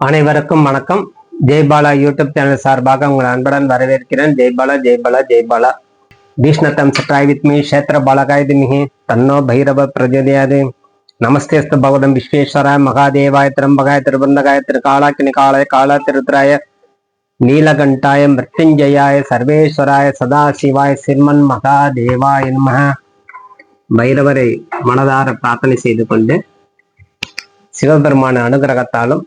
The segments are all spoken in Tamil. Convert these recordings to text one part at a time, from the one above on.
அனைவருக்கும் வணக்கம். ஜெய்பாலா யூடியூப் சேனல் சார்பாக உங்கள் அன்புடன் வரவேற்கிறேன். ஜெய்பாலா ஜெய்பாலா ஜெய்பாலா. பீஷ்ணத்தம் சட்ராய் வித் மீ கஷேத்திர பாலகாய திமிஹி தன்னோ பைரவ பிரஜோதயாது. நமஸ்தேஸ்து பகவதம் விஸ்வேஸ்வராய மகாதேவாய திரம்பகாய திருபந்தகாய திருக்காலாக்கினி காலாய காலா திருத்தராய நீலகண்டாய மிருத்யுஞ்சயாய சர்வேஸ்வராய சதாசிவாய சிம்மன் மகாதேவாய நமஹ பைரவரை மனதார பிரார்த்தனை செய்து கொண்டு சிவபெருமான அனுகிரகத்தாலும்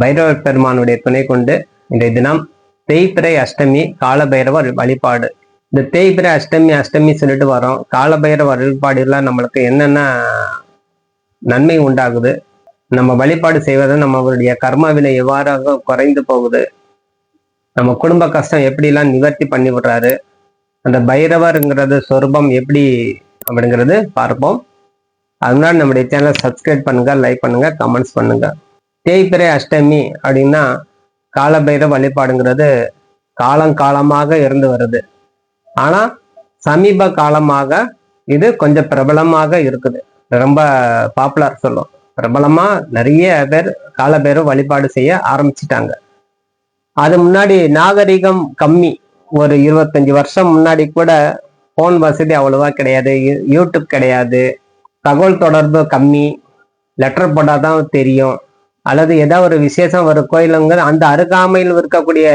பைரவ பெருமானுடைய துணை கொண்டு இன்றைய தினம் தேய்பிறை அஷ்டமி காலபைரவர் வழிபாடு. இந்த தேய்பிறை அஷ்டமி அஷ்டமி சொல்லிட்டு வரோம். காலபைரவ வழிபாடுலாம் நம்மளுக்கு என்னென்ன நன்மை உண்டாகுது? நம்ம வழிபாடு செய்வதை நம்மளுடைய கர்மாவினை எவ்வாறாக குறைந்து போகுது? நம்ம குடும்ப கஷ்டம் எப்படிலாம் நிவர்த்தி பண்ணி விடுறாரு? அந்த பைரவருங்கிறது சொரூபம் எப்படி அப்படிங்கிறது பார்ப்போம். அதனால நம்முடைய சேனலை சப்ஸ்கிரைப் பண்ணுங்க லைக் பண்ணுங்க கமெண்ட்ஸ் பண்ணுங்க. தேய்பிறை அஷ்டமி அப்படின்னா காலபைரவ வழிபாடுங்கிறது காலங்காலமாக இருந்து வருது ஆனா சமீப காலமாக இது கொஞ்சம் பிரபலமாக இருக்குது ரொம்ப பாப்புலர் சொல்லும் பிரபலமா நிறைய பேர் காலபைரவ வழிபாடு செய்ய ஆரம்பிச்சிட்டாங்க அது முன்னாடி நாகரிகம் கம்மி ஒரு இருபத்தஞ்சு வருஷம் முன்னாடி கூட ஃபோன் வசதி அவ்வளோவா கிடையாது யூ- யூடியூப் கிடையாது தகவல் தொடர்பு கம்மி லெட்டர் போட்டால் தான் தெரியும் அல்லது ஏதாவது ஒரு விசேஷம் ஒரு கோயிலுங்க அந்த அருகாமையில் இருக்கக்கூடிய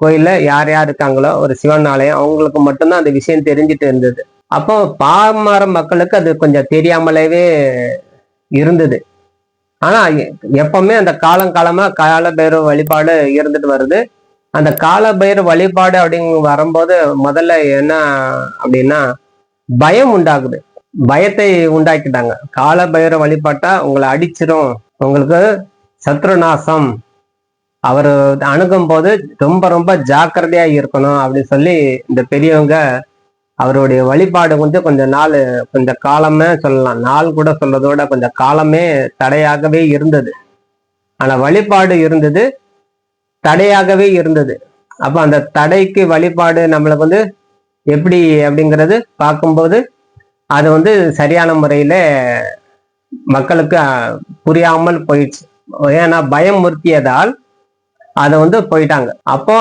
கோயில்ல யார் யார் இருக்காங்களோ ஒரு சிவன் ஆலயம் அவங்களுக்கு மட்டும்தான் அந்த விஷயம் தெரிஞ்சுட்டு இருந்தது. அப்போ பாமர மக்களுக்கு அது கொஞ்சம் தெரியாமலேவே இருந்தது. ஆனா எப்பவுமே அந்த காலம் காலமா காலபைரவ வழிபாடு இருந்துட்டு வருது. அந்த காலபைரவ வழிபாடு அப்படிங்க வரும்போது முதல்ல என்ன அப்படின்னா பயம் உண்டாகுது. பயத்தை உண்டாக்கிட்டாங்க. காலபைரவ வழிபாட்டா உங்களை அடிச்சிரும். உங்களுக்கு சத்ருநாசம். அவர் அணுகும் போது ரொம்ப ரொம்ப ஜாக்கிரதையா இருக்கணும் அப்படின்னு சொல்லி இந்த பெரியவங்க அவருடைய வழிபாடு வந்து கொஞ்சம் நாள் கொஞ்சம் காலமே சொல்லலாம். நாள் கூட சொல்றதோட கொஞ்சம் காலமே தடையாகவே இருந்தது. ஆனா வழிபாடு இருந்தது தடையாகவே இருந்தது. அப்ப அந்த தடைக்கு வழிபாடு நம்மளுக்கு வந்து எப்படி அப்படிங்கிறது பார்க்கும்போது அது வந்து சரியான முறையில மக்களுக்கு புரியாமல் போயிடுச்சு. ஏன்னா பயம் முறுத்தியதால் அதை வந்து போயிட்டாங்க. அப்போ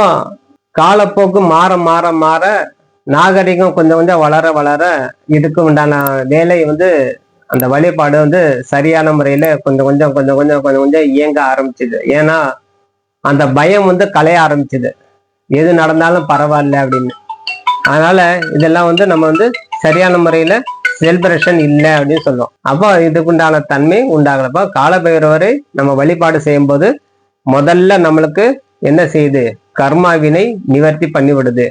காலப்போக்கு மாற மாற மாற நாகரிகம் கொஞ்சம் கொஞ்சம் வளர வளர இதுக்கு உண்டான வேலை வந்து அந்த வழிபாடு வந்து சரியான முறையில கொஞ்சம் கொஞ்சம் கொஞ்சம் கொஞ்சம் கொஞ்சம் கொஞ்சம் இயங்க ஆரம்பிச்சுது. ஏன்னா அந்த பயம் வந்து கலைய ஆரம்பிச்சுது. எது நடந்தாலும் பரவாயில்ல அப்படின்னு. அதனால இதெல்லாம் வந்து நம்ம வந்து சரியான முறையில செல்பரேஷன் இல்லை அப்படின்னு சொல்லுவோம் அப்போ இதுக்குண்டான தன்மை உண்டாகலப்போ. காலபைரவரை நம்ம வழிபாடு செய்யும்போது முதல்ல நம்மளுக்கு என்ன செய்யுது? கர்மாவினை நிவர்த்தி பண்ணி விடுது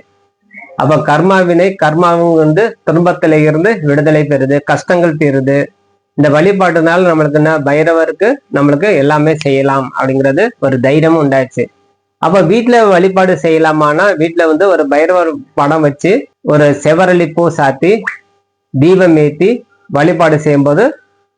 அப்ப கர்மாவினை கர்மாவும் வந்து துன்பத்தில இருந்து விடுதலை பெறுது கஷ்டங்கள் தீருது. இந்த வழிபாட்டுனால நம்மளுக்கு என்ன? பைரவருக்கு நம்மளுக்கு எல்லாமே செய்யலாம் அப்படிங்கிறது ஒரு தைரியமும் உண்டாச்சு அப்ப வீட்டுல வழிபாடு செய்யலாமான்னா வீட்டுல வந்து ஒரு பைரவர் படம் வச்சு ஒரு செவரளி பூ சாத்தி தீபம் ஏத்தி வழிபாடு செய்யும்போது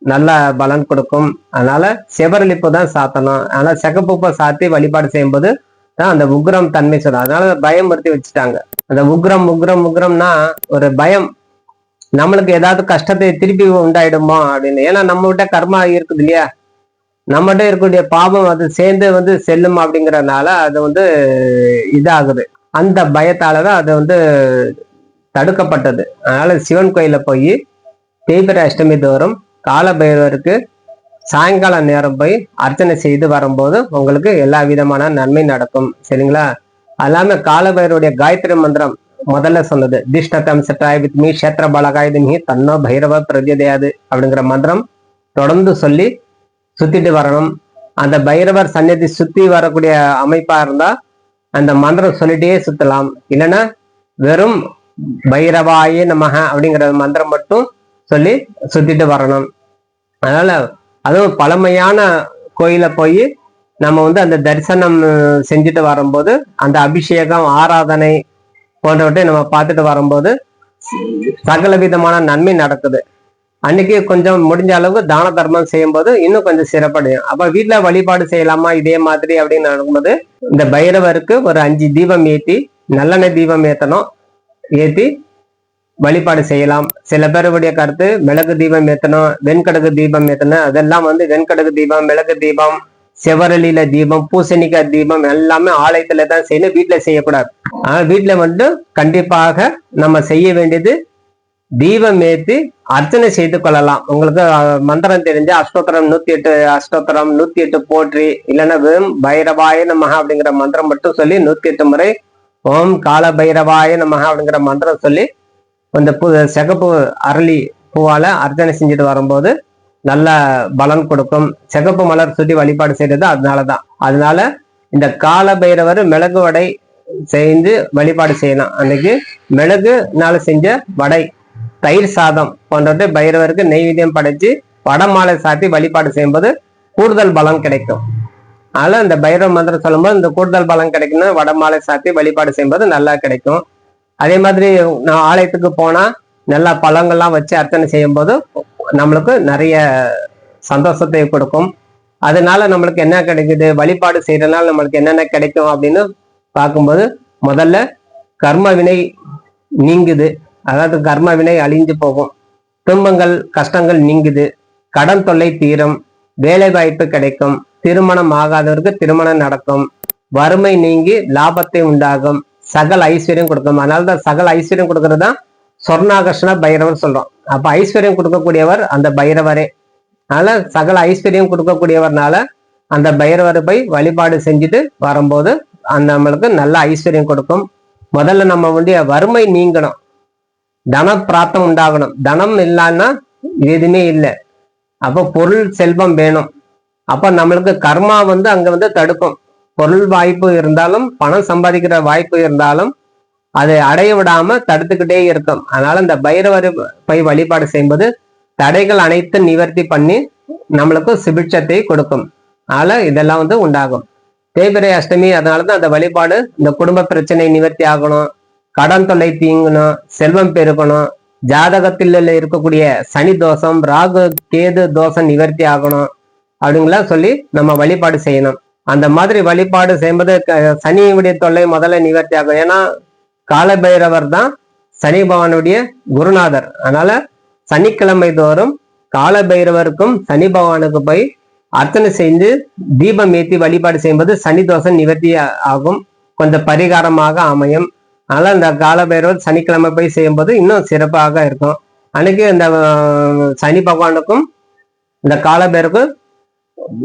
நல்ல பலன் கொடுக்கும். அதனால செவரளிப்பு தான் சாத்தணும். அதனால சிகப்பு சாத்தி வழிபாடு செய்யும்போது தான் அந்த உக்ரம் தன்மை சொல்லும் அதனால பயமுறுத்தி வச்சுட்டாங்க. அந்த உக்ரம் உக்ரம் உக்ரம்னா ஒரு பயம். நம்மளுக்கு ஏதாவது கஷ்டத்தை திருப்பி உண்டாயிடுமோ அப்படின்னு. ஏன்னா நம்மகிட்ட கர்மா இருக்குது இல்லையா? நம்மகிட்ட இருக்கக்கூடிய பாபம் அது சேர்ந்து வந்து செல்லும் அப்படிங்கறதுனால அது வந்து இதாகுது. அந்த பயத்தால தான் அது வந்து தடுக்கப்பட்டது. அதனால சிவன் கோயில போய் தேய்பிர அஷ்டமி தோறும் காலபைரவருக்கு சாயங்கால நேரம் போய் அர்ச்சனை செய்து வரும்போது உங்களுக்கு எல்லா விதமான நன்மை நடக்கும். சரிங்களா? அல்லாம காலபைரவருடைய காயத்ரி மந்திரம் முதல்ல சொன்னது. திஷ்டதம் சட்டாய் வித் மீ கஷேத்திர பலகாயுதமி தன்னோ பைரவ பிரதியதையாது அப்படிங்கிற மந்திரம் தொடர்ந்து சொல்லி சுத்திட்டு வரணும். அந்த பைரவர் சந்நிதி சுத்தி வரக்கூடிய அமைப்பா இருந்தா அந்த மந்திரம் சொல்லிட்டே சுத்தலாம். இல்லைன்னா வெறும் பைரவாயே நமக அப்படிங்கிற மந்திரம் மட்டும் சொல்லி சுத்திட்டு வரணும். அதனால அதுவும் பழமையான கோயில போய் நம்ம வந்து அந்த தரிசனம் செஞ்சுட்டு வரும்போது அந்த அபிஷேகம் ஆராதனை போன்றவற்றை நம்ம பார்த்துட்டு வரும்போது சகல விதமான நன்மை நடக்குது. அன்னைக்கு கொஞ்சம் முடிஞ்ச அளவுக்கு தான தர்மம் செய்யும்போது இன்னும் கொஞ்சம் சிறப்படையும். அப்ப வீட்டுல வழிபாடு செய்யலாமா இதே மாதிரி அப்படின்னு நடக்கும்போது இந்த பைரவருக்கு ஒரு அஞ்சு தீபம் ஏத்தி நல்லெண்ணெய் தீபம் ஏற்றணும் ஏத்தி வழிபாடு செய்யலாம். சில பேருடைய கருத்து மிளகு தீபம் ஏத்தணும் வெண்கடகு தீபம் ஏத்தணும் அதெல்லாம் வந்து வெண்கடகு தீபம் மிளகு தீபம் செவரளியில தீபம் பூசணிக்காய் தீபம் எல்லாமே ஆலயத்துல தான் செய்யணும். வீட்டுல செய்யக்கூடாது. ஆனா வீட்டுல வந்து கண்டிப்பாக நம்ம செய்ய வேண்டியது தீபம் ஏற்றி அர்ச்சனை செய்து கொள்ளலாம். உங்களுக்கு மந்திரம் தெரிஞ்ச அஷ்டோத்திரம் நூத்தி எட்டு அஷ்டோத்திரம் நூத்தி எட்டு போற்றி இல்லைன்னா வெறும் பைரவாய நமக அப்படிங்கிற மந்திரம் மட்டும் சொல்லி நூத்தி எட்டு முறை ஓம் கால பைரவாய நமக அப்படிங்கிற மந்திரம் சொல்லி அந்த பூ சிகப்பு அரளி பூவால் அர்ச்சனை செஞ்சுட்டு வரும்போது நல்ல பலன் கொடுக்கும். சிகப்பு மலர் சுற்றி வழிபாடு செய்யறது அதனாலதான். அதனால இந்த கால பைரவர் மிளகு வடை செய்து வழிபாடு செய்யலாம். அன்னைக்கு மிளகுனால செஞ்ச வடை தயிர் சாதம் போன்றவற்றை பைரவருக்கு நெய்வேத்தியம் படைச்சு வடமாலை சாத்தி வழிபாடு செய்யும்போது கூடுதல் பலன் கிடைக்கும். அதனால இந்த பைரவ மந்திரம் சொல்லும்போது இந்த கூடுதல் பலம் கிடைக்கும்னா வடமாலை சாத்தி வழிபாடு செய்யும்போது நல்லா கிடைக்கும். அதே மாதிரி நான் ஆலயத்துக்கு போனா நல்லா பழங்கள்லாம் வச்சு அர்ச்சனை செய்யும்போது நம்மளுக்கு நிறைய சந்தோஷத்தை கொடுக்கும். அதனால நம்மளுக்கு என்ன கிடைக்குது? வழிபாடு செய்யறதுனால நம்மளுக்கு என்னென்ன கிடைக்கும் அப்படின்னு பார்க்கும்போது முதல்ல கர்ம வினை நீங்குது. அதாவது கர்ம வினை அழிஞ்சு போகும். துன்பங்கள் கஷ்டங்கள் நீங்குது. கடன் தொல்லை தீரும். வேலை வாய்ப்பு கிடைக்கும். திருமணம் ஆகாதவருக்கு திருமணம் நடக்கும். வறுமை நீங்கி லாபத்தை உண்டாகும். சகல ஐஸ்வர்யம் கொடுக்கும். அதனாலதான் சகல ஐஸ்வர்யம் கொடுக்கறது தான் சொர்ணாகர்ஷண பைரவர் சொல்றோம். அப்ப ஐஸ்வர்யம் கொடுக்கக்கூடியவர் அந்த பைரவரே. அதனால சகல ஐஸ்வர்யம் கொடுக்கக்கூடியவர்னால அந்த பைரவரை போய் வழிபாடு செஞ்சுட்டு வரும்போது அந்த நம்மளுக்கு நல்ல ஐஸ்வர்யம் கொடுக்கும். முதல்ல நம்ம வேண்டிய வறுமை நீங்கணும். தன பிராப்தம் உண்டாகணும். தனம் இல்லைன்னா எதுவுமே இல்லை. அப்போ பொருள் செல்வம் வேணும். அப்ப நம்மளுக்கு கர்மா வந்து அங்க வந்து தடுக்கும். பொருள் வாய்ப்பு இருந்தாலும் பணம் சம்பாதிக்கிற வாய்ப்பு இருந்தாலும் அதை அடைய விடாம தடுத்துக்கிட்டே இருக்கும். அதனால இந்த பைரவர் போய் வழிபாடு செய்யும்போது தடைகள் அனைத்தும் நிவர்த்தி பண்ணி நம்மளுக்கு சுபிட்சத்தை கொடுக்கும். அதனால இதெல்லாம் வந்து உண்டாகும். தேய்பிரை அஷ்டமி அதனாலதான் அந்த வழிபாடு இந்த குடும்ப பிரச்சனை நிவர்த்தி ஆகணும். கடன் தொல்லை தீங்கணும் செல்வம் பெருகணும். ஜாதகத்தில் இருக்கக்கூடிய சனி தோஷம் ராகு கேது தோஷம் நிவர்த்தி ஆகணும். அப்படிங்கலாம் சொல்லி நம்ம வழிபாடு செய்யணும். அந்த மாதிரி வழிபாடு செய்யும்போது க- சனியுடைய தொல்லை முதல்ல நிவர்த்தி ஆகும் ஏன்னா காலபைரவர் தான் சனி பகவானுடைய குருநாதர். அதனால சனிக்கிழமை தோறும் காலபைரவருக்கும் சனி பகவானுக்கு போய் அர்ச்சனை செய்து தீபம் ஏற்றி வழிபாடு செய்யும்போது சனி தோஷம் நிவர்த்தி ஆகும். கொஞ்சம் பரிகாரமாக அமையும். அதனால இந்த காலபைரவர் சனிக்கிழமை போய் செய்யும்போது இன்னும் சிறப்பாக இருக்கும். அன்னைக்கு இந்த சனி பகவானுக்கும் இந்த காலபைரவுக்கும்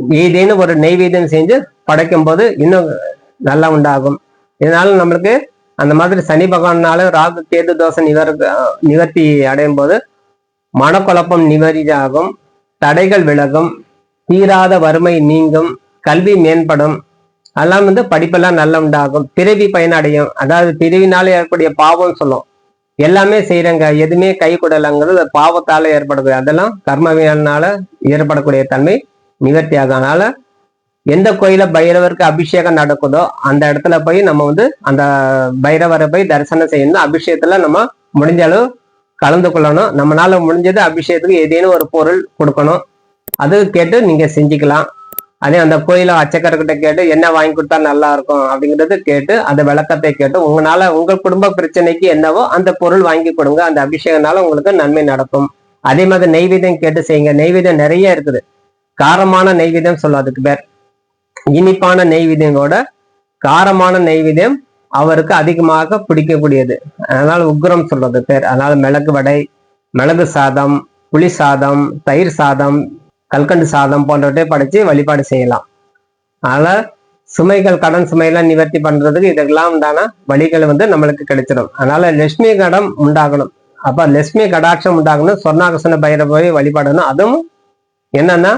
ஏதேனும் ஒரு நெய்வேத்தியம் செஞ்சு படைக்கும் போது இன்னும் நல்லா உண்டாகும். இதனால நம்மளுக்கு அந்த மாதிரி சனி பகவானால ராகு கேது தோசை நிவர் நிவர்த்தி அடையும் போது மனக்குழப்பம் நிவர்த்தி தடைகள் விலகும். தீராத வறுமை நீங்கும். கல்வி மேம்படும். அதெல்லாம் வந்து படிப்பெல்லாம் நல்லா உண்டாகும். பிறவி பயனடையும். அதாவது பிறவினால ஏற்படைய பாவம் சொல்லும் எல்லாமே செய்யறங்க எதுவுமே கை கூடலங்கிறது பாவத்தால ஏற்படுது. அதெல்லாம் கர்மவியல்னால ஏற்படக்கூடிய தன்மை நிவர்த்தி ஆகும் அதனால எந்த கோயில பைரவருக்கு அபிஷேகம் நடக்குதோ அந்த இடத்துல போய் நம்ம வந்து அந்த பைரவரை போய் தரிசனம் செய்யணும். அபிஷேகத்துல நம்ம முடிஞ்ச அளவு கலந்து கொள்ளணும். நம்மளால முடிஞ்சது அபிஷேகத்துக்கு ஏதேனும் ஒரு பொருள் கொடுக்கணும். அது கேட்டு நீங்க செஞ்சுக்கலாம். அதே அந்த கோயில அச்சக்கர்கிட்ட கேட்டு என்ன வாங்கி கொடுத்தா நல்லா இருக்கும் அப்படிங்கறது கேட்டு அந்த விளக்கத்தை கேட்டு உங்களால உங்க குடும்ப பிரச்சனைக்கு என்னவோ அந்த பொருள் வாங்கி கொடுங்க. அந்த அபிஷேகனால உங்களுக்கு நன்மை நடக்கும். அதே மாதிரி நெய்வேதியம் கேட்டு செய்யுங்க. நெய்வேதியம் நிறைய இருக்குது. காரமான நெய்வேத்தியம் சொல்லும் அதுக்கு பேர். இனிப்பான நெய்வேத்தியங்களோட காரமான நெய்வேத்தியம் அவருக்கு அதிகமாக பிடிக்கக்கூடியது. அதனால உக்ரம் சொல்றது பேர். அதனால மிளகு வடை மிளகு சாதம் புளி சாதம் தயிர் சாதம் கல்கண்டு சாதம் போன்றவற்றை படைச்சு வழிபாடு செய்யலாம். அதனால சுமைகள் கடன் சுமையெல்லாம் நிவர்த்தி பண்றதுக்கு இதெல்லாம் உண்டான வழிகள் வந்து நம்மளுக்கு கிடைச்சிடும். அதனால லட்சுமி கடம் உண்டாகணும். அப்ப லட்சுமி கடாட்சம் உண்டாகணும் சொர்ணாகசன பைரவை வழிபாடணும். அதுவும் என்னன்னா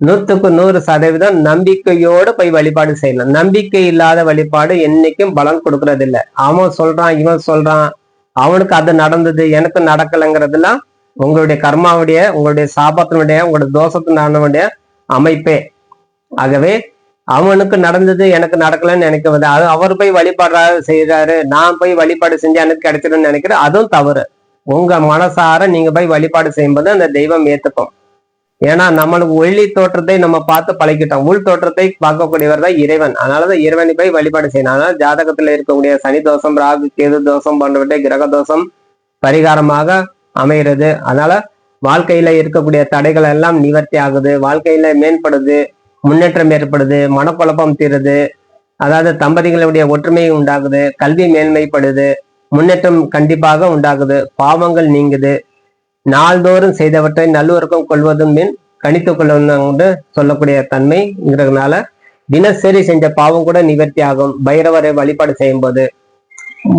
நூற்றுக்கு நூறு சதவீதம் நம்பிக்கையோடு போய் வழிபாடு செய்யலாம் நம்பிக்கை இல்லாத வழிபாடு என்னைக்கும் பலன் கொடுக்கறது இல்லை அவன் சொல்றான் இவன் சொல்றான். அவனுக்கு அது நடந்தது எனக்கு நடக்கலைங்கிறதுலாம் உங்களுடைய கர்மாவுடைய உங்களுடைய சாபத்தினுடைய உங்களுடைய தோஷத்தினுடைய அமைப்பே. ஆகவே அவனுக்கு நடந்தது எனக்கு நடக்கலன்னு நினைக்கிறது அது அவர் போய் வழிபாடுறாரு செய்யறாரு நான் போய் வழிபாடு செஞ்சு எனக்கு கிடைச்சிடும்னு நினைக்கிறேன் அதுவும் தவறு. உங்க மனசார நீங்க போய் வழிபாடு செய்யும்போது அந்த தெய்வம் ஏத்துக்கும். ஏன்னா நம்மளுக்கு ஒளி தோற்றத்தை நம்ம பார்த்து பழகிட்டோம். உள் தோற்றத்தை பார்க்கக்கூடியவர் தான் இறைவன். அதனாலதான் இறைவனை போய் வழிபாடு செய்யணும். அதனால ஜாதகத்துல இருக்கக்கூடிய சனி தோஷம் ராகு கேது தோஷம் போன்றவற்றை கிரக தோஷம் பரிகாரமாக அமைகிறது. அதனால வாழ்க்கையில இருக்கக்கூடிய தடைகள் எல்லாம் நிவர்த்தி ஆகுது. வாழ்க்கையில மேம்படுது முன்னேற்றம் ஏற்படுது மனக்குழப்பம் தீருது. அதாவது தம்பதிகளுடைய ஒற்றுமை உண்டாகுது கல்வி மேன்மைப்படுது முன்னேற்றம் கண்டிப்பாக உண்டாகுது பாவங்கள் நீங்குது. நாள்தோறும் செய்தவற்றை நல்லுவருக்கும் கொள்வதும் மின் கணித்து கொள்வதும் சொல்லக்கூடிய தன்மைங்கிறதுனால தினசரி செஞ்ச பாவம் கூட நிவர்த்தி ஆகும் பைரவரை வழிபாடு செய்யும் போது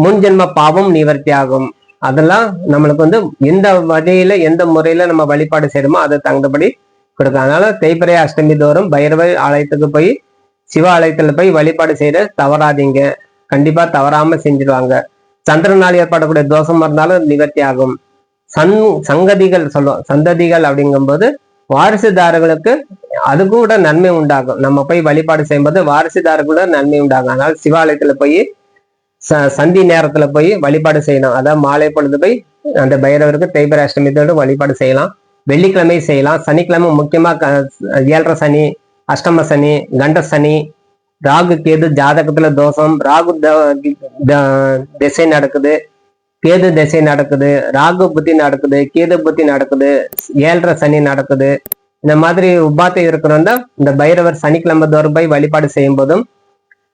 முன் ஜென்ம பாவம் நிவர்த்தி ஆகும் அதெல்லாம் நம்மளுக்கு வந்து எந்த வகையில எந்த முறையில நம்ம வழிபாடு செய்யணுமோ அதை தகுந்தபடி கொடுக்கும். அதனால தேய்பிரை அஷ்டமி தோறும் பைரவ ஆலயத்துக்கு போய் சிவ ஆலயத்துல போய் வழிபாடு செய்யற தவறாதீங்க. கண்டிப்பா தவறாம செஞ்சிருவாங்க. சந்திரனால் ஏற்படக்கூடிய தோஷம் இருந்தாலும் நிவர்த்தி ஆகும் சன் சங்கதிகள் சொல்லுவோம் சந்ததிகள் அப்படிங்கும்போது வாரிசுதாரர்களுக்கு அது கூட நன்மை உண்டாகும். நம்ம போய் வழிபாடு செய்யும்போது வாரிசுதாரர்களோட நன்மை உண்டாகும். அதனால சிவாலயத்துல போய் ச சந்தி நேரத்துல போய் வழிபாடு செய்யணும். அதான் மாலை பொழுது போய் அந்த பைரவருக்கு தேய்பிர அஷ்டமித்தோடு வழிபாடு செய்யலாம். வெள்ளிக்கிழமை செய்யலாம். சனிக்கிழமை முக்கியமா ஏழரை சனி அஷ்டம சனி கண்ட சனி ராகு கேது ஜாதகத்துல தோஷம் ராகு திசை நடக்குது. கேது திசை நடக்குது ராகு புத்தி நடக்குது கேது புத்தி நடக்குது ஏழரை சனி நடக்குது. இந்த மாதிரி உபாத்தை இருக்கிறவங்க இந்த பைரவர் சனிக்கிழமை தோறும் போய் வழிபாடு செய்யும் போதும்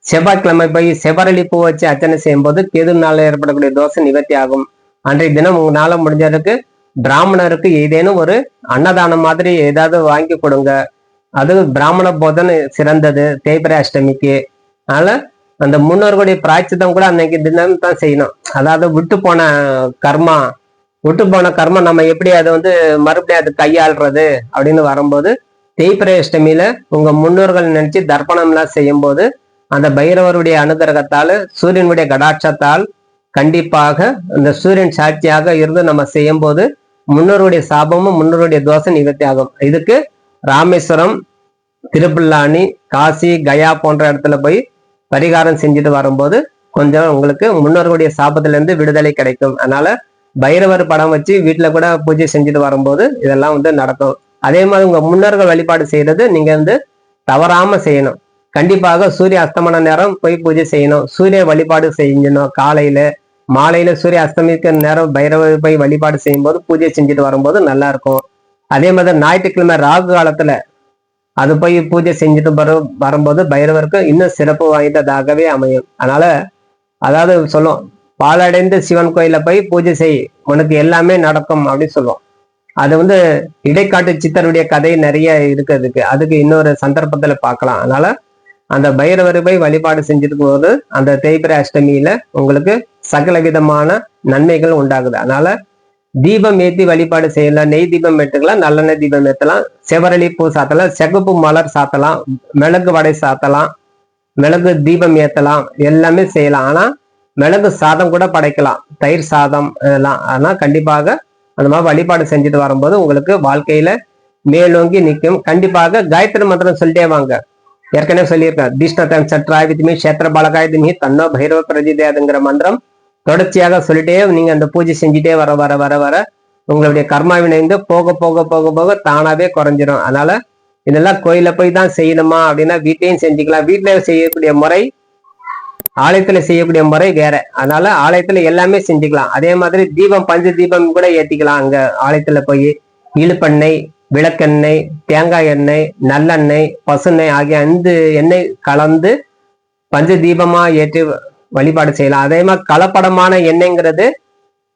செவ்வாய்க்கிழமை போய் செவ்வரளி பூ வச்சு அர்ச்சனை செய்யும் போது கேது நாள் ஏற்படக்கூடிய தோசை நிவர்த்தி ஆகும். அன்றைய தினம் உங்க நாள முடிஞ்சதுக்கு பிராமணருக்கு ஏதேனும் ஒரு அன்னதானம் மாதிரி ஏதாவது வாங்கி கொடுங்க. அது பிராமண போதனை சிறந்தது தேய்பிரை அஷ்டமிக்கு அதனால அந்த முன்னோர்களுடைய பிராய்ச்சிதம் கூட அன்னைக்கு தினம் தான் செய்யணும். அதாவது விட்டு போன கர்மா விட்டு போன கர்மா நம்ம எப்படி அதை வந்து மறுபடியும் அது கையாளுறது அப்படின்னு வரும்போது தேய்பிரயஷ்டமியில உங்க முன்னோர்கள் நினைச்சு தர்ப்பணம் எல்லாம் செய்யும் போது அந்த பைரவருடைய அனுகிரகத்தால் சூரியனுடைய கடாட்சத்தால் கண்டிப்பாக அந்த சூரியன் சாட்சியாக இருந்து நம்ம செய்யும் போது முன்னோருடைய சாபமும் முன்னோருடைய தோஷம் நிவர்த்தி ஆகும் இதுக்கு ராமேஸ்வரம் திருப்புல்லானி காசி கயா போன்ற இடத்துல போய் பரிகாரம் செஞ்சுட்டு வரும்போது கொஞ்சம் உங்களுக்கு முன்னோர்களுடைய சாபத்திலிருந்து விடுதலை கிடைக்கும். அதனால பைரவர் படம் வச்சு வீட்டுல கூட பூஜை செஞ்சுட்டு வரும்போது இதெல்லாம் வந்து நடக்கும். அதே மாதிரி உங்க முன்னோர்கள் வழிபாடு செய்யறது நீங்க வந்து தவறாம செய்யணும். கண்டிப்பாக சூரிய அஸ்தமன நேரம் போய் பூஜை செய்யணும். சூரிய வழிபாடு செய்யணும் காலையில மாலையில சூரிய அஸ்தமிக்க நேரம் பைரவர் போய் வழிபாடு செய்யும் போது பூஜை செஞ்சுட்டு வரும்போது நல்லா இருக்கும். அதே மாதிரி ஞாயிற்றுக்கிழமை ராகு காலத்துல அது போய் பூஜை செஞ்சுட்டு வரும் வரும்போது பைரவருக்கு இன்னும் சிறப்பு வாய்ந்ததாகவே அமையும். அதனால அதாவது சொல்லும் பாலடைந்து சிவன் கோயில போய் பூஜை செய் உனக்கு எல்லாமே நடக்கும் அப்படின்னு சொல்லுவோம். அது வந்து இடைக்காட்டு சித்தருடைய கதை நிறைய இருக்கிறதுக்கு அதுக்கு. இன்னொரு சந்தர்ப்பத்துல பார்க்கலாம். அதனால அந்த பைரவரை போய் வழிபாடு செஞ்சுட்டு போது அந்த தேய்பிர அஷ்டமியில உங்களுக்கு சகல விதமான நன்மைகள் உண்டாகுது. அதனால தீபம் ஏத்தி வழிபாடு செய்யலாம். நெய் தீபம் ஏற்றுக்கலாம் நல்லெண்ணெய் தீபம் ஏற்றலாம் செவரளி பூ சாத்தலாம் செகப்பு மலர் சாத்தலாம் மிளகு வடை சாத்தலாம் மிளகு தீபம் ஏத்தலாம் எல்லாமே செய்யலாம். ஆனா மிளகு சாதம் கூட படைக்கலாம். தயிர் சாதம் இதெல்லாம் ஆனா கண்டிப்பாக அந்த மாதிரி வழிபாடு செஞ்சுட்டு வரும்போது உங்களுக்கு வாழ்க்கையில மேலோங்கி நிற்கும் கண்டிப்பாக காயத்ரி மந்திரம் சொல்லிட்டே வாங்க. ஏற்கனவே சொல்லியிருக்கேன் தீஷ்ணத்தன் சட்ராய் வித்மி கஷேத்திர பாலகாய் திமி தன்னோ பைரவ பிரதிதேதுங்கிற மந்திரம் தொடர்ச்சியாக சொல்லிட்டே நீங்க அந்த பூஜை செஞ்சுட்டே வர வர வர வர உங்களுடைய கர்மா வினைந்து போக போக போக போக தானாவே குறைஞ்சிரும். அதனால இதெல்லாம் கோயில போய் தான் செய்யணுமா அப்படின்னா வீட்லயும் செஞ்சுக்கலாம். வீட்டுல செய்யக்கூடிய முறை ஆலயத்துல செய்யக்கூடிய முறை வேற. அதனால ஆலயத்துல எல்லாமே செஞ்சுக்கலாம். அதே மாதிரி தீபம் பஞ்ச தீபம் கூட ஏத்திக்கலாம் அங்க ஆலயத்துல போய். இழுப்பெண்ணெய் விளக்கெண்ணெய் தேங்காய் எண்ணெய் நல்லெண்ணெய் பசுண்ணெய் ஆகிய ஐந்து எண்ணெய் கலந்து பஞ்ச தீபமா ஏற்றி வழிபாடு செய்யலாம். அதே மாதிரி கலப்படமான எண்ணெய்ங்கிறது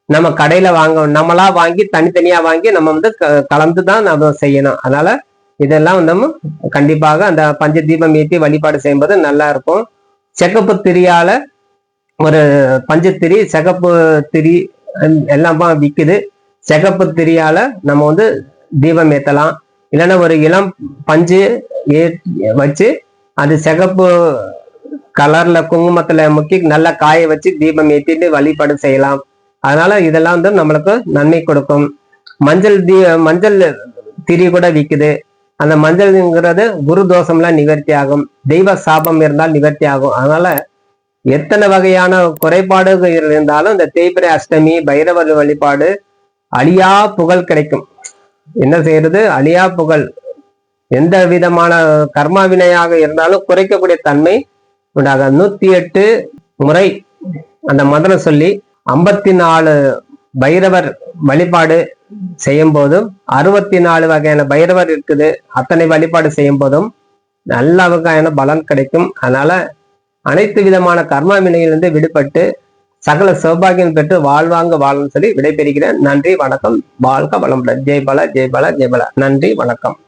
நம்ம கடையில வாங்க நம்மளா வாங்கி தனித்தனியா வாங்கி நம்ம வந்து கலந்து தான் நம்ம செய்யணும். அதனால இதெல்லாம் நம்ம கண்டிப்பாக அந்த பஞ்ச தீபம் ஏற்றி வழிபாடு செய்யும்போது நல்லா இருக்கும். செகப்பு திரியால ஒரு பஞ்சத்திரி சிகப்பு திரி எல்லாம் விற்குது சிகப்பு திரியால நம்ம வந்து தீபம் ஏற்றலாம் இல்லைன்னா ஒரு இளம் பஞ்சு ஏ வச்சு அது சிகப்பு கலர்ல குங்குமத்துல முக்கி நல்லா காய வச்சு தீபம் ஏற்றிட்டு வழிபாடு செய்யலாம். அதனால இதெல்லாம் வந்து நம்மளுக்கு நன்மை கொடுக்கும். மஞ்சள் தீ மஞ்சள் திரி கூட விற்குது அந்த மஞ்சள்ங்கிறது குரு தோஷம்லாம் நிவர்த்தி ஆகும். தெய்வ சாபம் இருந்தால் நிவர்த்தி ஆகும். அதனால எத்தனை வகையான குறைபாடுகள் இருந்தாலும் இந்த தேய்பிரை அஷ்டமி பைரவர் வழிபாடு அழியா புகழ் கிடைக்கும். என்ன செய்யறது? அழியா புகழ். எந்த விதமான கர்மா வினையாக இருந்தாலும் குறைக்கக்கூடிய தன்மை உண்டாக நூத்தி எட்டு முறை அந்த மந்திரம் சொல்லி ஐம்பத்தி நாலு பைரவர் வழிபாடு செய்யும் போதும் அறுபத்தி நாலு வகையான பைரவர் இருக்குது. அத்தனை வழிபாடு செய்யும் போதும் நல்ல வகையான பலன் கிடைக்கும். அதனால அனைத்து விதமான கர்ம வினையிலிருந்து விடுபட்டு சகல சௌபாகியம் பெற்று வாழ்வாங்க வாழும் சொல்லி விடைபெறுகிறேன். நன்றி வணக்கம். வாழ்க வளமுடன். ஜெய் பல ஜெய் பல ஜெய் பல. நன்றி வணக்கம்.